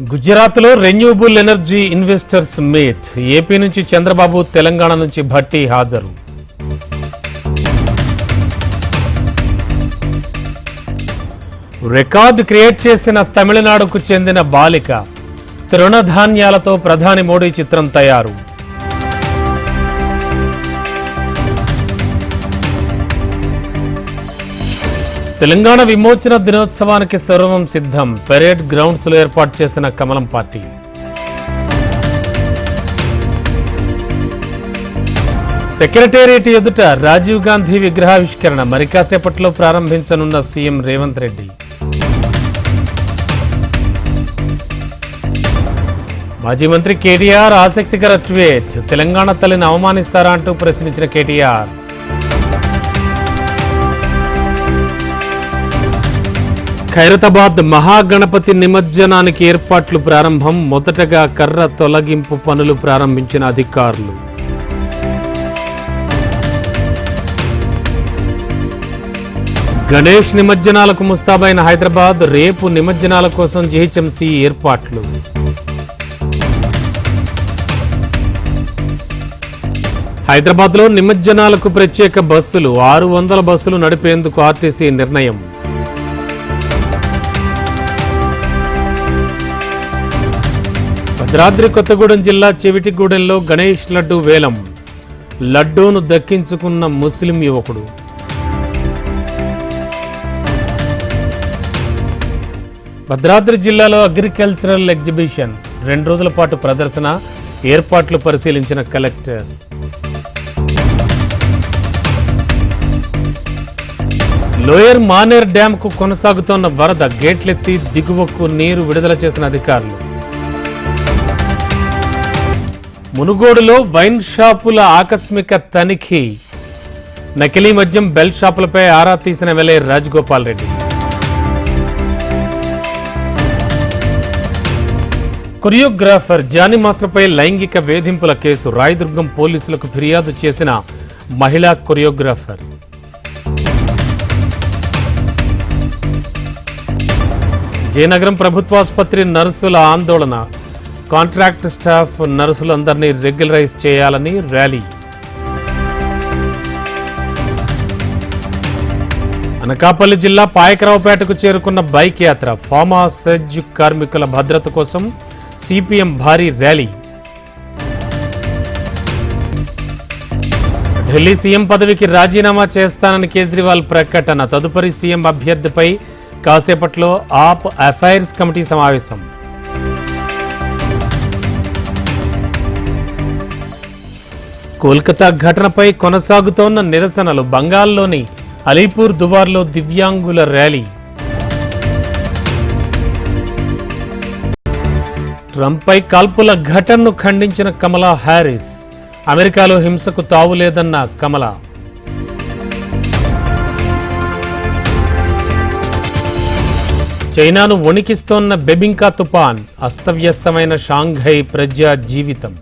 గుజరాత్లో renewable energy investors meet AP నుంచి చంద్రబాబు తెలంగాణ నుంచి భట్టి హాజరు. రికార్డు క్రియేట్ చేసిన తమిళనాడుకు చెందిన బాలిక తృణధాన్యాలతో ప్రధాని మోడీ చిత్రం తయారు. తెలంగాణ విమోచన దినోత్సవానికి సర్వం సిద్ధం. పెరేడ్ గ్రౌండ్స్లో ఏర్పాటు చేసిన కమలం పార్టీ. సెక్రటేరియట్ ఎదుట రాజీవ్ గాంధీ విగ్రహావిష్కరణ మరి కాసేపట్లో ప్రారంభించనున్న సీఎం రేవంత్ రెడ్డి. మాజీ మంత్రి కేటీఆర్ ఆసక్తికర ట్వీట్ తెలంగాణ తల్లిని అవమానిస్తారా? అంటూ ప్రశ్నించిన కేటీఆర్. ఖైరతాబాద్ మహాగణపతి నిమజ్జనానికి ఏర్పాట్లు ప్రారంభం. మొదటగా కర్ర తొలగింపు పనులు ప్రారంభించిన అధికారులు. గణేష్ నిమజ్జనాలకు ముస్తాబైన హైదరాబాద్ రేపు నిమజ్జనాల కోసం జీహెచ్ఎంసీ ఏర్పాట్లు. హైదరాబాద్లో నిమజ్జనాలకు ప్రత్యేక బస్సులు. ఆరు వందల బస్సులు నడిపేందుకు ఆర్టీసీ నిర్ణయం. భద్రాద్రి కొత్తగూడెం జిల్లా చెవిటిగూడెంలో గణేష్ లడ్డు వేలం. లడ్డూను దక్కించుకున్న ముస్లిం యువకుడు. భద్రాద్రి జిల్లాలో అగ్రికల్చరల్ ఎగ్జిబిషన్. రెండు రోజుల పాటు ప్రదర్శన ఏర్పాట్లు పరిశీలించిన కలెక్టర్. లోయర్ మానేర్ డ్యాంకు కొనసాగుతోన్న వరద గేట్లెత్తి దిగువకు నీరు విడుదల చేసిన అధికారులు. మునుగోడులో వైన్ షాపుల ఆకస్మిక తనిఖీ. నకిలీ మద్యం బెల్ట్ షాపులపై ఆరా తీసిన వెలే రాజగోపాల్ రెడ్డి. కొరియోగ్రాఫర్ జానీ మాస్టర్పై లైంగిక వేధింపుల కేసు. రాయదుర్గం పోలీసులకు ఫిర్యాదు చేసిన మహిళా కొరియోగ్రాఫర్. జయనగరం ప్రభుత్వాసుపత్రి నర్సుల ఆందోళన. కాంట్రాక్ట్ స్టాఫ్ నర్సులందరినీ రెగ్యులరైజ్ చేయాలని ర్యాలీ. అనకాపల్లి జిల్లా పాయకరావుపేటకు చేరుకున్న బైక్ యాత్ర ఫామా సెజ్ కార్మికుల భద్రత కోసం సిపిఎం భారీ ర్యాలీ. ఢిల్లీ సీఎం పదవికి రాజీనామా చేస్తానని కేజ్రీవాల్ ప్రకటన తదుపరి సీఎం అభ్యర్థిపై కాసేపట్లో ఆప్ అఫైర్స్ కమిటీ సమావేశం. కోల్కతా ఘటనపై కొనసాగుతోన్న నిరసనలు బంగాల్లోని అలీపూర్ దువార్లో దివ్యాంగుల ర్యాలీ. ట్రంప్పై కాల్పుల ఘటనను ఖండించిన కమలా హ్యారిస్ అమెరికాలో హింసకు తావులేదన్న కమల. చైనాను వణికిస్తోన్న బెబింకా తుపాన్ అస్తవ్యస్తమైన షాంఘై ప్రజా జీవితం